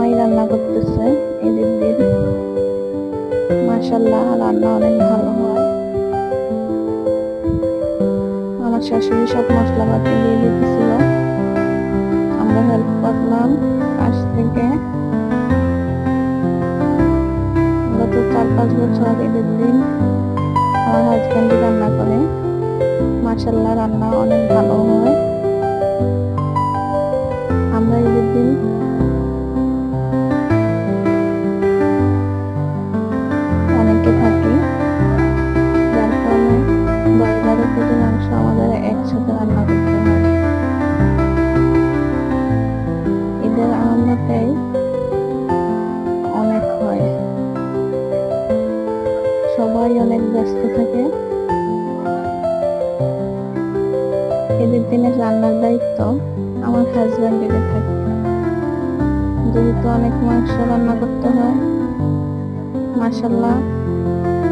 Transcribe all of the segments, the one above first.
রান্না করতেছে, এদিক দিন মাসাল্লাহ রান্না অনেক ভালো হয়। আমার শাশুড়ি সব মশলাপাতি দিয়ে দিতেছিল। আমরা হেল্প করলাম পাশ থেকে। গত চার পাঁচ বছর ঈদের দিন আমার হাজব্যান্ডই রান্না করে। মাসাল্লাহ রান্না অনেক ভালো হয়। আনন্দটাই অনেক হয়। সবাই অনেক ব্যস্ত থাকে। ঈদের দিনে রান্নার দায়িত্ব আমার হাজব্যান্ডের থাকে। যেহেতু অনেক মাংস রান্না করতে হয় মাসাল্লাহ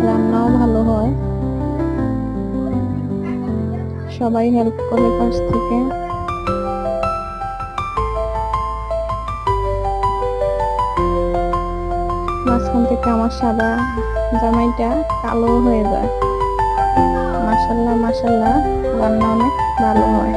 রান্নাও ভালো হয়। সবাই হেল্প করে পাশ থেকে। মাঝখান থেকে আমার সাদা জামাইটা কালো হয়ে যায়। মাসাল্লাহ মাসাল্লাহ রান্না অনেক ভালো হয়।